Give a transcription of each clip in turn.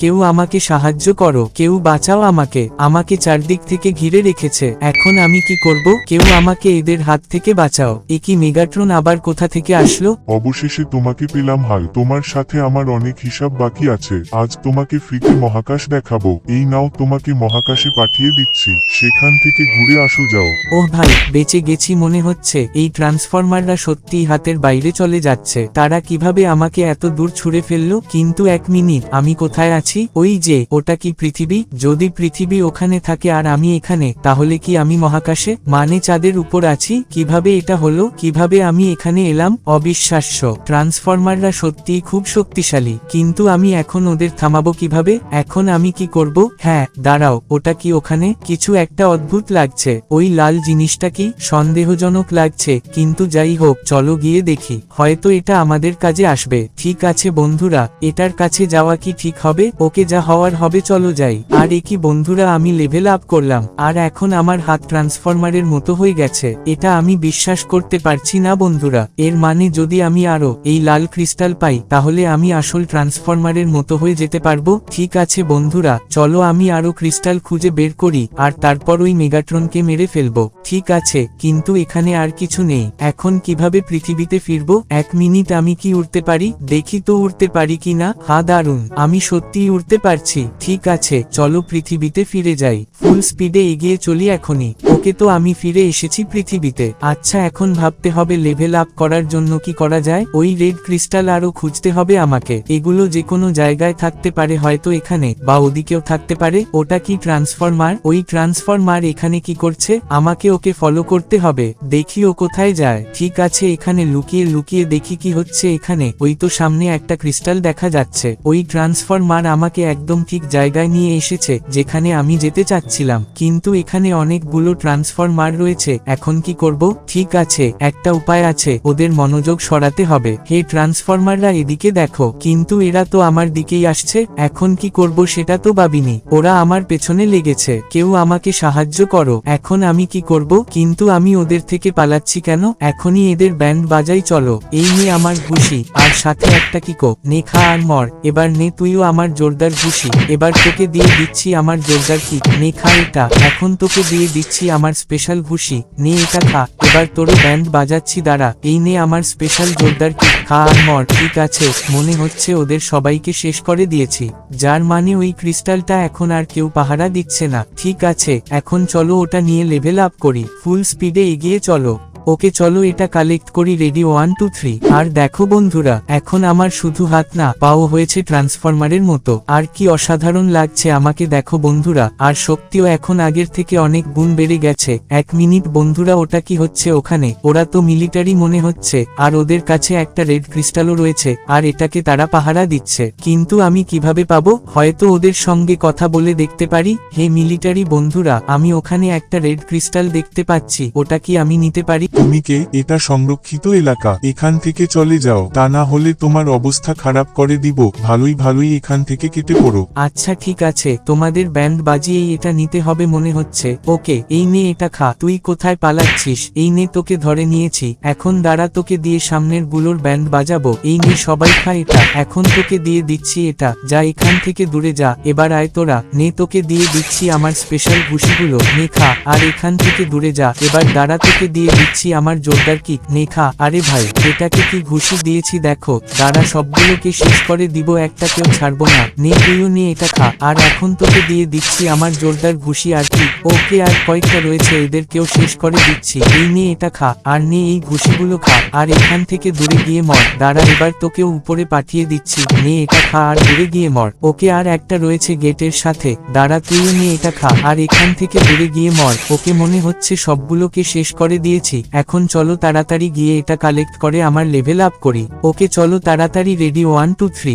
কেউ আমাকে সাহায্য করো কেউ বাঁচাও আমাকে আমাকে চারদিক থেকে ঘিরে রেখেছে। এখন আমি কি করব? কেউ আমাকে এদের হাত থেকে বাঁচাও। এ কি মেগাট্রন আবার কোথা থেকে আসলো? অবশেষে তোমাকে পেলাম হাল। তোমার সাথে আমার অনেক হিসাব বাকি আছে। আজ তোমাকে ফ্রিতে মহাকাশ দেখাবো। এই নাও তোমাকে মহাকাশে পাঠিয়ে দিচ্ছি। সেখান থেকে ঘুরে আসো যাও। ও ভাই বেঁচে গেছি মনে হচ্ছে। এই ট্রান্সফরমাররা সত্যিই হাতের বাইরে চলে যাচ্ছে। তারা কীভাবে আমাকে এত দূর ছুঁড়ে ফেলল? কিন্তু এক মিনিট আমি কোথায় আছি? ওই যে, ওটা কি পৃথিবী? যদি পৃথিবী ওখানে থাকে আর আমি এখানে, তাহলে কি আমি মহাকাশে? মানে চাঁদের উপর আছি, কীভাবে এটা হলো, কীভাবে আমি এখানে এলাম? অবিশ্বাস্য। ট্রান্সফরমাররা সত্যিই খুব শক্তিশালী। কিন্তু আমি এখন ওদের থামাবো কীভাবে? এখন আমি কি করব? হ্যাঁ দাঁড়াও, ওটা কি ওখানে? কিছু একটা অদ্ভুত লাগছে। ওই লাল জিনিসটা কি? সন্দেহজনক লাগছে। কিন্তু যাই হোক, চলো গিয়ে দেখি। হয়তো এটা আমাদের কাজে আসবে। ঠিক আছে বন্ধুরা, এটার কাছে যাওয়া কি ঠিক হবে? ওকে যা হওয়ার হবে চলো যাই। আর একই বন্ধুরা, আমি লেভেল আপ করলাম। আর এখন আমার হাত ট্রান্সফরমারের মতো হয়ে গেছে। এটা আমি বিশ্বাস করতে পারছি না বন্ধুরা। এর মানে যদি আমি আরও এই লাল ক্রিস্টাল পাই, তাহলে আমি আসল ট্রান্সফরমারের মতো হয়ে যেতে পারব। ঠিক আছে বন্ধুরা, চলো আমি আরও ক্রিস্টাল খুঁজে বের করি, আর তারপর ওই মেগাট্রনকে মেরে ফেলব। ঠিক আছে, কিন্তু এখানে আর কিছু নেই। এখন কীভাবে পৃথিবীতে ফিরবো? এক মিনিট আমি কি উড়তে পারি? দেখি তো উড়তে পারি কি না হা দারুণ আমি সত্যিই উড়তে পারছি, ঠিক আছে, চলো পৃথিবীতে ফিরে যাই। ফুল স্পিডে এগিয়ে চলি এখনই। ওকে তো আমি ফিরে এসেছি পৃথিবীতে। আচ্ছা এখন ভাবতে হবে লেভেল আপ করার জন্য কি করা যায়? ওই রেড ক্রিস্টাল আরও খুঁজতে হবে আমাকে। এগুলো যে কোনো জায়গায় থাকতে পারে, হয়তো এখানে, বা ওদিকেও থাকতে পারে। ওটা কি ট্রান্সফরমার ওই ট্রান্সফরমার এখানে কি করছে? আমাকে ওকে ফলো করতে হবে। দেখি ও কোথায় যায়। ঠিক আছে, এখানে লুকিয়ে লুকিয়ে দেখি কি হচ্ছে এখানে। ওই তো সামনে একটা ক্রিস্টাল দেখা যাচ্ছে। ওই ট্রান্সফরমার আমাকে একদম ঠিক জায়গায় নিয়ে এসেছে, যেখানে আমি যেতে চাচ্ছিলাম। কিন্তু এখানে অনেকগুলো ট্রান্সফরমার রয়েছে। এখন কি করব? ঠিক আছে, একটা উপায় আছে, ওদের মনোযোগ সরাতে হবে। হে ট্রান্সফরমাররা, এদিকে দেখো। কিন্তু এরা তো আমার দিকেই আসছে। এখন কি করব সেটা তো ভাবিনি। ওরা আমার পেছনে লেগেছে। কেউ আমাকে সাহায্য করো। এখন আমি কি করব? কিন্তু আমি ওদের থেকে পালাচ্ছি কেন? এখনই এদের ব্যান্ড বাজাই চলো। এই নিয়ে আমার ঘুষি। আর সাথে একটা কিকো। নে খা আর মর। এবার নে, তুইও আমার জোরদার ঘুষি এবার তোকে দিয়ে দিচ্ছি আমার জোরদার কিক, নে খা এটা, এখন তোকে দিয়ে দিচ্ছি আমার স্পেশাল ঘুষি, নে এটা খা, এবার তোরও ব্যান্ড বাজাচ্ছি, দাঁড়া, এই নে আমার স্পেশাল জোরদার কিক, খা আর মর, ঠিক আছে, মনে হচ্ছে ওদের সবাইকে শেষ করে দিয়েছি, যার মানে ওই ক্রিস্টালটা এখন আর কেউ পাহারা দিচ্ছে না, ঠিক আছে, এখন চলো ওটা নিয়ে লেভেল আপ করি ফুল স্পিডে এগিয়ে চলো। ওকে চলো এটা কালেক্ট করি রেডি ওয়ান, টু, থ্রি। আর দেখো বন্ধুরা, এখন আমার শুধু হাত না, পাও হয়েছে ট্রান্সফরমারের মতো। আর কি অসাধারণ লাগছে আমাকে দেখো বন্ধুরা। আর শক্তিও এখন আগের থেকে অনেক গুণ বেড়ে গেছে। এক মিনিট, বন্ধুরা, ওটা কি হচ্ছে ওখানে? ওরা তো মিলিটারি মনে হচ্ছে। আর ওদের কাছে একটা রেড ক্রিস্টালও রয়েছে। আর এটাকে তারা পাহারা দিচ্ছে। কিন্তু আমি কীভাবে পাবো? হয়তো ওদের সঙ্গে কথা বলে দেখতে পারি। হে মিলিটারি বন্ধুরা, আমি ওখানে একটা রেড ক্রিস্টাল দেখতে পাচ্ছি। ওটা কি আমি নিতে পারি? তুমি কে? এটা সংরক্ষিত এলাকা। এখান থেকে চলে যাও। তা না হলে তোমার অবস্থা খারাপ করে দিব। ভালোই ভালোই এখান থেকে কেটে পড়ো। আচ্ছা ঠিক আছে। তোমাদের ব্যান্ড বাজিয়েই এটা নিতে হবে মনে হচ্ছে। ওকে, এই নে এটা খা। তুই কোথায় পালাচ্ছিস? এই নে তোকে ধরে নিয়েছি। এখন দাঁড়া, তোকে দিয়ে সামনেরগুলোর ব্যান্ড বাজাবো। এই নে, সবাই খা এটা। এখন তোকে দিয়ে দিচ্ছি এটা। যা এখান থেকে দূরে যা। এবার আয় তোরা। নে, তোকে দিয়ে দিচ্ছি আমার স্পেশাল ঘুষিগুলো। নে, খা। আর এখান থেকে দূরে যা। এবার দাঁড়া, তোকে দিয়ে দিচ্ছি আমার জোরদার কিক, নে খা। আরে ভাই, এটাকে কি ঘুষি দিয়েছি, দেখো। দাঁড়া, সবগুলোকে শেষ করে দিব একটা কেউ ছাড়বো না। নে, তুইও নিয়ে এটা খা। আর এখন তোকে দিয়ে দিচ্ছি, আমার জোরদার ঘুষি আর কি ওকে, আর কয়েকটা রয়েছে, এদেরকেও শেষ করে দিচ্ছি। এই নিয়ে এটা খা। আর নে, এই ঘুষিগুলো খা। আর এখান থেকে দূরে গিয়ে মর। দাঁড়া, এবার তোকেও উপরে পাঠিয়ে দিচ্ছি। নে, এটা খা, আর দূরে গিয়ে মর। ওকে, আর একটা রয়েছে গেটের সাথে। দাঁড়া, তুইও নিয়ে এটা খা। আর এখান থেকে দূরে গিয়ে মর। ওকে, মনে হচ্ছে সবগুলোকে শেষ করে দিয়েছি। এখন চলো তাড়াতাড়ি গিয়ে এটা কালেক্ট করে আমার লেভেল আপ করি। ওকে চলো তাড়াতাড়ি রেডি ওয়ান টু থ্রি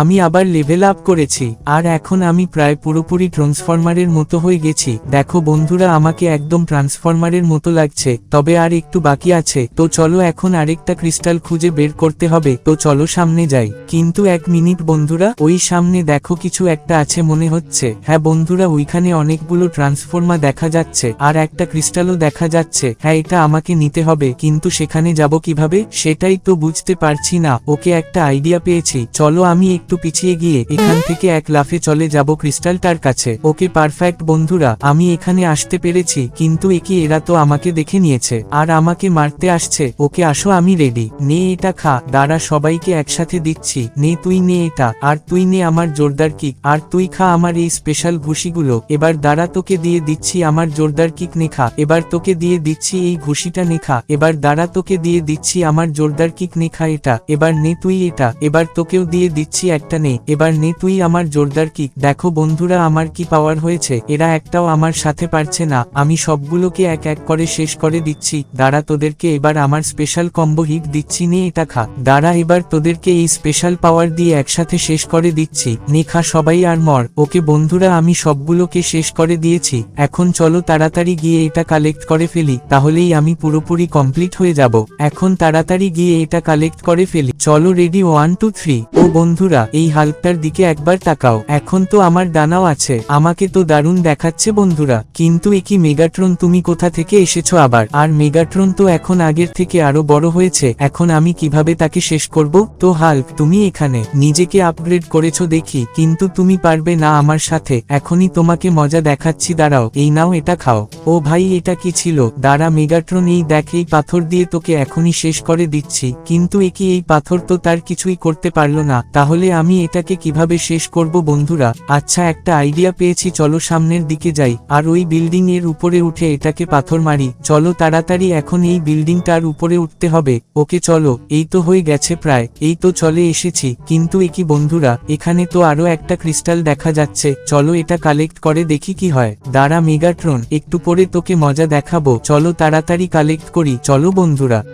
আমি আবার লেভেল আপ করেছি, আর এখন আমি প্রায় পুরোপুরি ট্রান্সফরমারের মতো হয়ে গেছি। দেখো বন্ধুরা, আমাকে একদম ট্রান্সফরমারের মতো লাগছে, তবে আর একটু বাকি আছে। তো চলো এখন আরেকটা ক্রিস্টাল খুঁজে বের করতে হবে, তো চলো সামনে যাই। কিন্তু এক মিনিট বন্ধুরা, ওই সামনে দেখো কিছু একটা আছে মনে হচ্ছে। হ্যাঁ বন্ধুরা, ওইখানে অনেকগুলো ট্রান্সফরমার দেখা যাচ্ছে, আর একটা ক্রিস্টালও দেখা যাচ্ছে। হ্যাঁ এটা আমাকে নিতে হবে, কিন্তু সেখানে যাব কীভাবে? সেটাই তো বুঝতে পারছি না। ওকে একটা আইডিয়া পেয়েছি। চলো আমি একটু পিছিয়ে গিয়ে এখান থেকে এক লাফে চলে যাব ক্রিস্টালটার কাছে। ওকে পারফেক্ট, বন্ধুরা, আমি এখানে আসতে পেরেছি, কিন্তু একে এরা তো আমাকে দেখে নিয়েছে, আর আমাকে মারতে আসছে। ওকে আসো, আমি রেডি নে এটা খা, দাঁড়া, সবাইকে একসাথে দিচ্ছি। নে, তুই নে এটা, আর তুই নে আমার জোরদার কিক আর তুই খা আমার এই স্পেশাল ঘুষিগুলো। এবার দাঁড়া, তোকে দিয়ে দিচ্ছি আমার জোরদার কিক নেখা এবার তোকে দিয়ে দিচ্ছি এই ঘুষিটা নেখা এবার দাঁড়া, তোকে দিয়ে দিচ্ছি আমার জোরদার কিক নেখা এটা। এবার নে, তুই এটা। এবার তোকেও দিয়ে দিচ্ছি একটা নে, এবার নে তুই আমার জোরদার কিক। দেখো বন্ধুরা আমার কি পাওয়ার হয়েছে, এরা একটাও আমার সাথে পারছে না, আমি সবগুলোকে এক এক করে শেষ করে দিচ্ছি, দাঁড়া তোদেরকে এবার আমার স্পেশাল কম্বো হিট দিচ্ছি, নে এটা খা। দাঁড়া এবার তোদেরকে এই স্পেশাল পাওয়ার দিয়ে একসাথে শেষ করে দিচ্ছি, নে খা সবাই আর মর। ওকে বন্ধুরা আমি সবগুলোকে শেষ করে দিয়েছি, এখন চলো তাড়াতাড়ি গিয়ে এটা কালেক্ট করে ফেলি, তাহলেই আমি পুরোপুরি কমপ্লিট হয়ে যাব। এখন তাড়াতাড়ি গিয়ে এটা কালেক্ট করে ফেলি। চলো রেডি ওয়ান টু থ্রি ও বন্ধুরা এই হাল্কটার দিকে একবার তাকাও। এখন তো আমার ডানাও আছে। আমাকে তো দারুণ দেখাচ্ছে বন্ধুরা। কিন্তু এ কি মেগাট্রন? তুমি কোথা থেকে এসেছ আবার? আর মেগাট্রন তো এখন আগের থেকে আরও বড় হয়েছে। এখন আমি কীভাবে তাকে শেষ করব? তো হাল্ক, তুমি এখানে। নিজেকে আপগ্রেড করেছ দেখি। কিন্তু তুমি পারবে না আমার সাথে। এখনই তোমাকে মজা দেখাচ্ছি, দাঁড়াও। এই নাও, এটা খাও। ও ভাই, এটা কি ছিল? দাঁড়া, মেগাট্রন, এই দেখ, এই পাথর দিয়ে তোকে এখনই শেষ করে দিচ্ছি। কিন্তু এ কি এই পাথর তো তার কিছুই করতে পারল না। তাহলে আমি এটাকে কীভাবে শেষ করব বন্ধুরা? আচ্ছা একটা আইডিয়া পেয়েছি, চলো সামনের দিকে যাই। আর ওই বিল্ডিং এর উপরে উঠে এটাকে পাথর মারি। চলো তাড়াতাড়ি এখন এই বিল্ডিংটার উপরে উঠতে হবে। ওকে, চলো। এই তো হয়ে গেছে প্রায়। এই তো চলে এসেছি। কিন্তু এ কি বন্ধুরা? এখানে তো আরও একটা ক্রিস্টাল দেখা যাচ্ছে। চলো এটা কালেক্ট করে দেখি কি হয়। দাঁড়া মেগাট্রন একটু পরে তোকে মজা দেখাবো। চলো তাড়াতাড়ি কালেক্ট করি। চলো বন্ধুরা।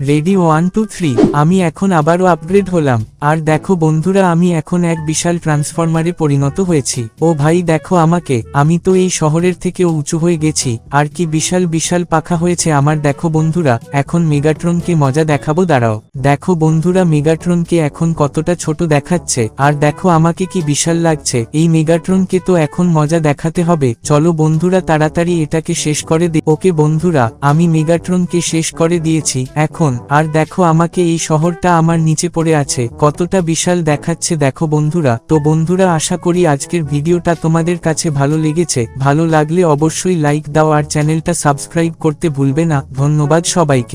Ready one, two, three. আমি এখন আবারও আপগ্রেড হলাম। আর দেখো বন্ধুরা, আমি এখন এক বিশাল ট্রান্সফরমারে পরিণত হয়েছি। ও ভাই, দেখো আমাকে। আমি তো এই শহরের থেকেও উঁচু হয়ে গেছি। আর কি বিশাল বিশাল পাখা হয়েছে আমার। দেখো বন্ধুরা, এখন মেগাট্রনকে মজা দেখাবো, দাঁড়াও। দেখো বন্ধুরা, মেগাট্রনকে এখন কতটা ছোট দেখাচ্ছে। আর দেখো আমাকে কি বিশাল লাগছে। এই মেগাট্রনকে তো এখন মজা দেখাতে হবে। চলো বন্ধুরা, তাড়াতাড়ি এটাকে শেষ করে দি। ওকে বন্ধুরা, আমি মেগাট্রনকে শেষ করে দিয়েছি। এখন আর দেখো আমাকে এই শহরটা আমার নিচে পড়ে আছে, কতটা বিশাল দেখাচ্ছে। দেখো বন্ধুরা, তো বন্ধুরা, আশা করি আজকের ভিডিওটা তোমাদের কাছে ভালো লেগেছে। ভালো লাগলে অবশ্যই লাইক দাও আর চ্যানেলটা সাবস্ক্রাইব করতে ভুলবে না। ধন্যবাদ সবাইকে।